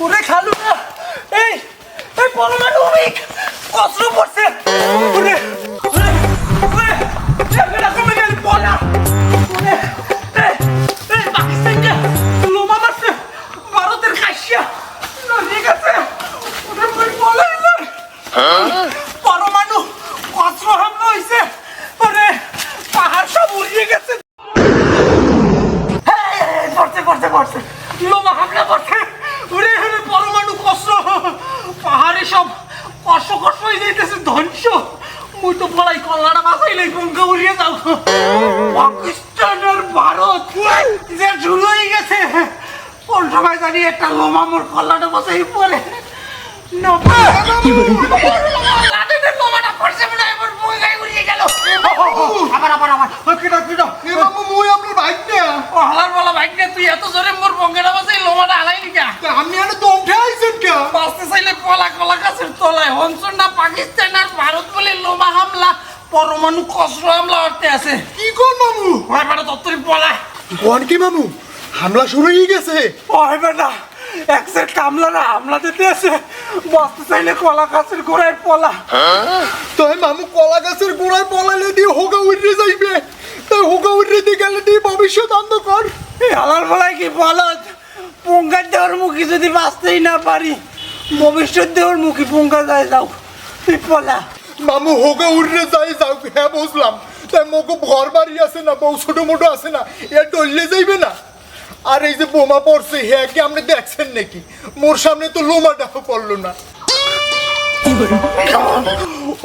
ওরে খালু না। এই এই পরমাণবিক অস্ত্র পড়ছে ওরে ওরে ওরে মারছে, ভারতের খাসিয়া না ঠিক আছে ওরে পরমাণু অস্ত্র হামলা হয়েছে ওরে পাহাড় সব উড়িয়ে গেছে এই, এই, এই, পড়ছে পড়ছে পড়ছে লোমা হামলা করছে উড়ে উড়ে পরমাণু কষ্ট পাহাড়ে সব কষ্ট কষ্ট হয়ে ধ্বংস মুই তো পলাই কল্লাটা বাঁচাইলে গঙ্গা উড়িয়ে যাও। পাকিস্তান আর ভারত যে শুরু হয়ে গেছে। কোন সময় জানি একটা লোমা মোর কল্লাটা বাঁচাই পরে না লাদেনের লোমাটা পড়ছে আমার বই গায়ে উড়িয়ে গেল। আবার আবার আবার কিটা কিটা এ মামু মুই আপনার বাইক না হালার বলা বাইক তুই এত জোরে মোর বঙ্গেটা বাজাই লোমাটা হালাই নিকা। দম কে বাঁচতে চাইলে পলা কলা গাছের তলায়। হনসন না পাকিস্তান ভারত বলে লোমা হামলা পরমাণু কসরো হামলা করতে আছে। কি কোন মামু? হয় বেটা তত্তরি পলা কোন কি মামু? হামলা শুরু হয়ে গেছে। হয় বেটা এক সেট কামলা না হামলা দিতে আছে। বাঁচতে চাইলে কলা গাছের গোড়ায় পলা। তাই মামু কলা গাছের গোড়ায় পলালে দিয়ে হোগা উড়ে যাইবে। তাই হোগা উড়ে দিয়ে গেলে দিয়ে ভবিষ্যৎ অন্ধকার। হালার বলায় কি বলত পঙ্কার দেওয়ার মুখে যদি বাঁচতেই না পারি ভবিষ্যৎ দেওয়ার মুখে পঙ্কা যায় যাও। তুই মামু হোগা উড়ে যাই যাও। হ্যাঁ বুঝলাম। তাই মোকে ঘর বাড়ি আছে না বউ ছোট মোটো আছে না এ ডললে যাইবে না? আর এই যে বোমা পড়ছে হ্যাঁ কি আপনি দেখছেন নাকি? মোর সামনে তো লোমাটাও পড়ল না।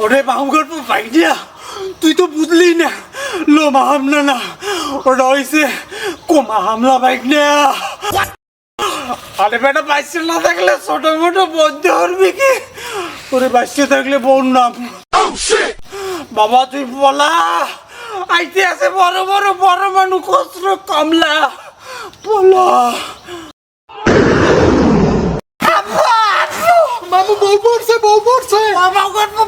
ওরে বাহুগর বাইক দিয়া তুই তো বুঝলি না লোমা হামলা না। ওটা হয়েছে কোমা হামলা বাইক নেয়া আরে বেটা বাইসে না থাকলে ছোট মোটো বন্ধ করবি কি? ওরে বাঁচতে থাকলে বোন নাম। বাবা তুই বলা। আইতে আছে বড় বড় বড় মানু কষ্ট কমলা। বলা। মামু বউ পড়ছে বউ পড়ছে। বাবা গল্প